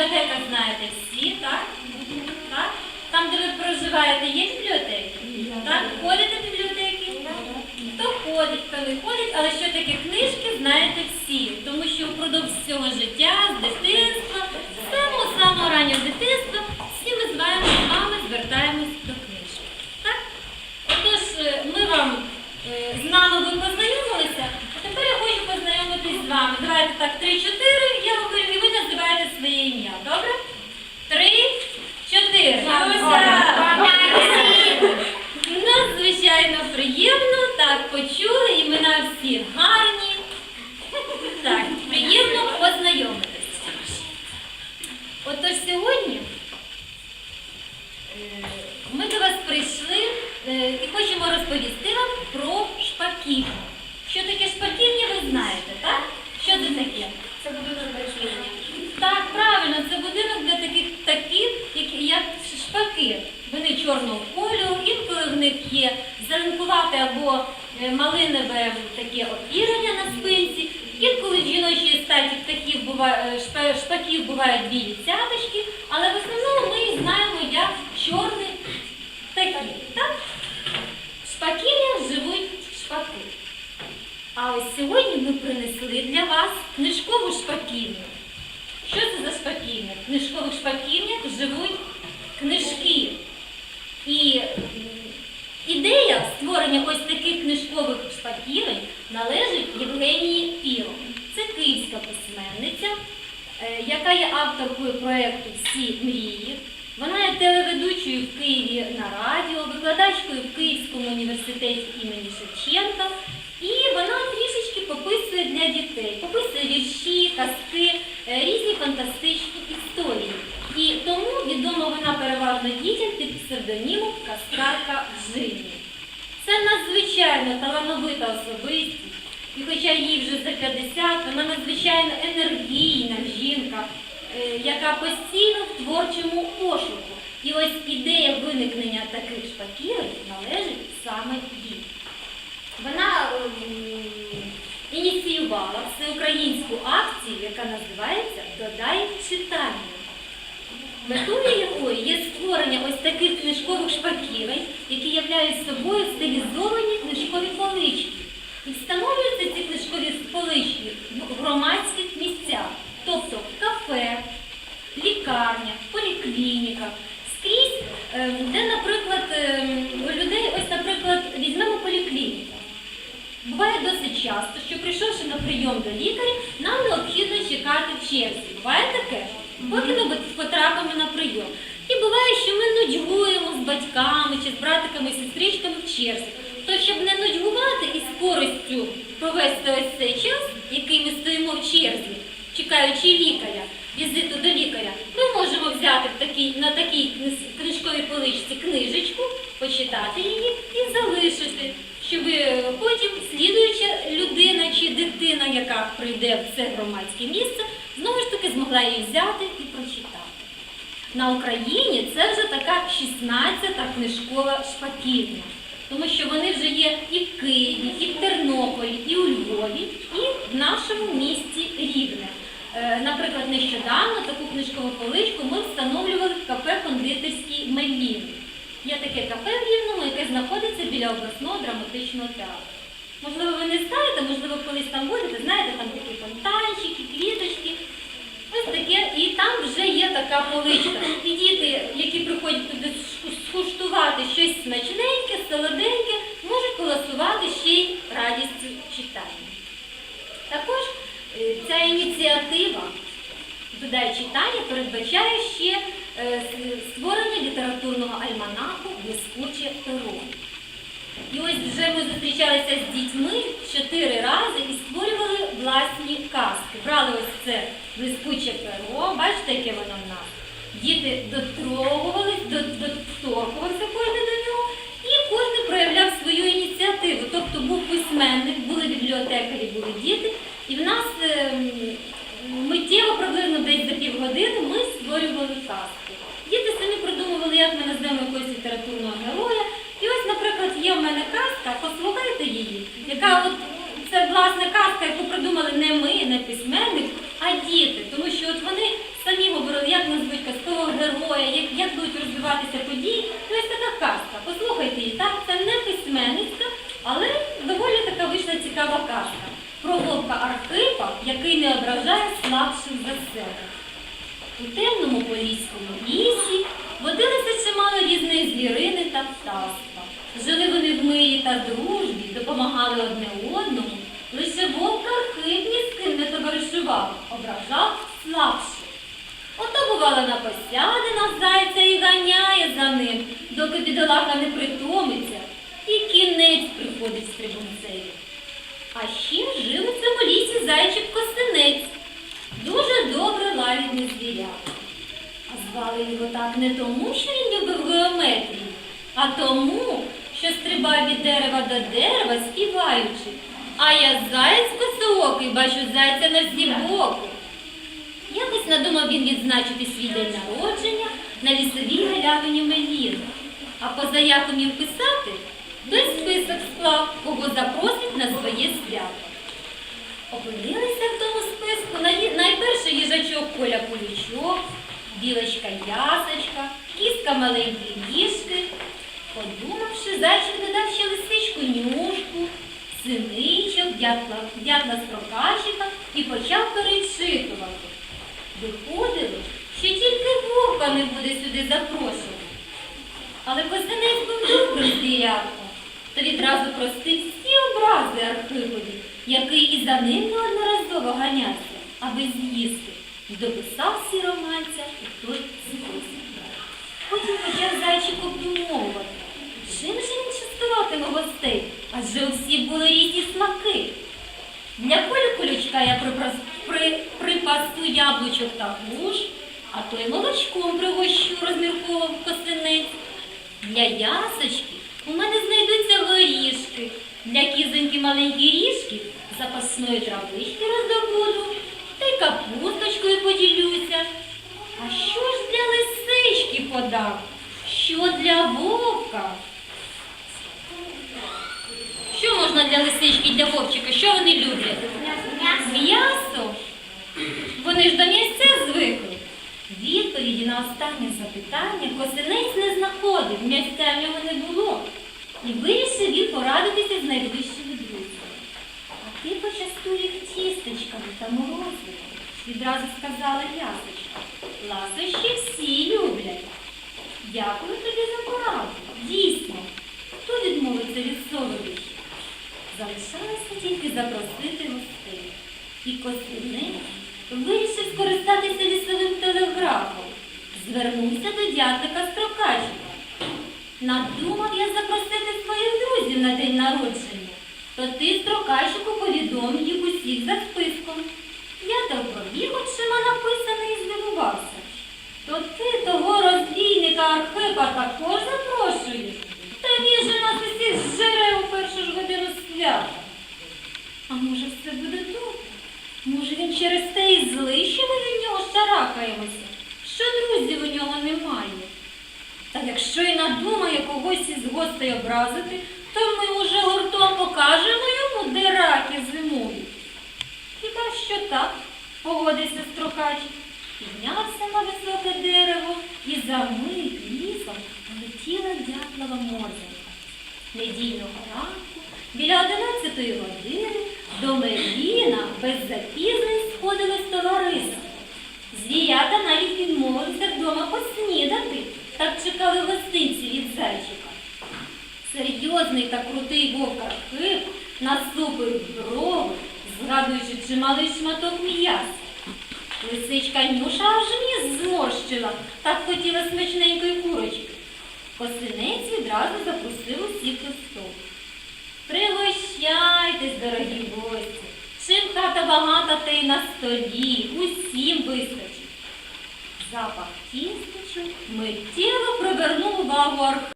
бібліотека знаєте всі, так? так? Там, де ви проживаєте, є бібліотеки? Так? Ходите в бібліотеки? Хто ходить, хто не ходить, але що таке книжки, знаєте всі. Тому що впродовж всього життя, з дитинства, з самого самого раннього дитинства, всі ми з вами, з вами звертаємось до книжки. Так? Отож, е, ми вам е, з нами ви познайомилися, а тепер я хочу познайомитись з вами. Давайте так, три-чотири, я говорю, і ви називаєте своє ім'я. Добре? Три, чотири. Надзвичайно приємно, так, почули, імена всі гарні. Так, приємно познайомитися. Отож сьогодні е, ми до вас прийшли е, і хочемо розповісти вам про шпаківню. Що таке шпаківня, ви знаєте, так? Що це таке? Це будинок для бачення. Так, правильно, це будинок для таких птахів, які як шпаки. Вони чорного кольору, інколи в них є зеленкувате або е, малинове таке опірення на спинці. Інколи в жіночій статі птахів буває, е, шпаків бувають білі цяточки, але в основному ми їх знаємо як чорні птахи. Так? В шпаківнях живуть шпаки. А ось сьогодні ми принесли для вас книжкову шпаківню. Що це за шпаківня? В книжкових шпаківнях живуть книжки. І ідея створення ось таких книжкових шпаківень належить Євгенії Піро. Це київська письменниця, е, яка є авторкою проєкту Всі мрії. Вона є телеведучою в Києві на радіо, викладачкою в Київському університеті імені Шевченка. І вона пописує для дітей, пописує вірші, казки, е, різні фантастичні історії. І тому відома вона переважно дітям під псевдонімом Каскарка Джині. Це надзвичайно талановита особистість. І хоча їй вже за 50, вона надзвичайно енергійна жінка, е, яка постійно в творчому пошуку. І ось ідея виникнення таких шпаківень належить саме їй. Вона ем, ініціювала всеукраїнську акцію, яка називається Додай читання. Метою якої є створення ось таких книжкових шпаківень, які являють собою стилізовані книжкові полички. І встановлюються ці книжкові полички в громадських місцях, тобто в кафе, лікарнях, поліклініках, скрізь, ем, де, наприклад, ем, у людей, ось, наприклад, візьмемо поліклініку. Буває досить часто, що прийшовши на прийом до лікаря, нам необхідно чекати. Буває таке, поки ми потрапимо на прийом. І буває, що ми нудьгуємо з батьками чи з братиками, сестричками в черзі. То, щоб не нудьгувати і з користю провести ось цей час, який ми стоїмо в черзі, чекаючи лікаря, візиту до лікаря, ми можемо взяти в такій, на такій книжковій поличці книжечку, почитати її і залишити, щоб е, потім слідуюча людина чи дитина, яка прийде в це громадське місце, знову ж таки змогла її взяти і прочитати. На Україні це вже така 16-та книжкова шпаківня, тому що вони вже є і в Києві, і в Тернополі, і у Львові, і в нашому місті Рівне. Е, Наприклад, нещодавно таку книжкову поличку ми встановлювали в кафе кондитерський Мелін. Є таке кафе в Рівному, яке знаходиться біля обласного драматичного театру. Можливо, ви не знаєте, можливо, колись там будете, знаєте, там такі фонтанчики, квіточки. Ось таке, і там вже є така поличка. І діти, які приходять туди скуштувати щось смачненьке, солоденьке, можуть голосувати ще й радістю читання. Також е, ця ініціатива «Додай читання передбачає ще створення літературного альманаху Блискуче перо. І ось вже ми зустрічалися з дітьми чотири рази і створювали власні казки. Брали ось це блискуче перо, бачите, яке воно в нас. Діти доторкувалися кожен до нього, і кожен проявляв свою ініціативу. Тобто був письменник, були бібліотекарі, були діти. І в нас ем, миттєво, приблизно десь за півгодини, ми створювали казки. Як ми назвемо якогось літературного героя. І ось, наприклад, є в мене казка, послухайте її, яка от це власне казка, яку придумали не ми, не письменник, а діти. Тому що от вони самі говорили, як казкового героя, як, як будуть розвиватися події, то ось така казка. Послухайте її, так, це не письменницька, але доволі така вийшла цікава казка. Про вовка Архипа, який не ображає слабших за себе. У темному поліському та дружбі, допомагали одне одному. Лише вовк Архип з ким не товаришував, ображав слабших. Ото бувало на зайця і ганяє за ним, доки бідолаха не притомиться, і кінець приходить стрибунцеві. А ще жив у цьому лісі зайчик костенець, дуже добре лагідний звірятко. А звали його так не тому, що він любив геометрію, а тому, що стрибав від дерева до дерева, співаючи. А я заєць косоокий, бачу зайця на всі боки. Якось надумав він відзначити свій день народження на лісовій галявині Меліни. А поза як умів писати, той список склав, кого запросить на своє свято. Опинилися в тому списку най- найперше їжачок Коля Полючок, білочка Ясочка, кіска маленької ніжки. Подумавши, зайчик додав ще лисичку нюшку, синичок, дятла, дятла строкачика і почав перечитувати. Виходило, що тільки вовка не буде сюди запрошувати. Але костенець був добрим звірятком, то відразу простив всі образи Архипові, який і за ним неодноразово ганявся, аби з'їсти, і дописав всі романця і той список. Потім почав зайчик обдумовувати, чим же він частуватиме гостей, адже у всіх були різні смаки. Для Колі Колючка я припасу яблучок та груш, а то й молочком пригощу, розмірковував косинець. Для ясочки у мене знайдуться горішки, для кізоньки маленькі ріжки запасної травички роздобуду, та й капусточкою поділюся. А що ж для лисички подам? Що для вовка? Можна для лисички і для вовчика? Що вони люблять? М'ясо? Вони ж до м'ясця звикли. Відповіді на останнє запитання косинець не знаходив, м'ясця в нього не було. І вирішив він порадитися з найближчими друзями. А ти почастуй їх тістечками та морозивом, відразу сказала ясочка. Ласощі всі люблять. Запросити гостей. І Костянець вирішив скористатися лісовим телеграфом. Звернувся до дятлика Строкачика. Надумав я запросити своїх друзів на день народження. То ти, Строкачику, повідомив їх усіх за списком. Я то пробіг очима написане і здивувався. То ти того розбійника Архипа також запрошуєш? Та він же нас усіх зжере у першу ж годину все буде добре? Може він через те і злий, що ми від нього шарахаємося, що друзів у нього немає. Та якщо і надумає когось із гостей образити, то ми уже гуртом покажемо йому, де раки зимують. Хіба що так, погодився строкачик. Піднявся на високе дерево і за мить лісом полетіла дятлова морзенька. Недільного ранку, біля одинадцятої години, до Меліна без запізнень сходилось товариство. Звірята навіть відмовилися вдома поснідати, так чекали гостинці від зайчика. Серйозний та крутий вовк Архип насупив брови, згадуючи чималий шматок м'яса. Лисичка Нюша аж ніс зморщила, так хотіла смачненької курочки. Косинець відразу запросив усіх до столу. Пригощайтесь, дорогі гості. Чим хата багата, та й на столі, усім вистачить. Запах тістечок миттєво привернув увагу Архипа.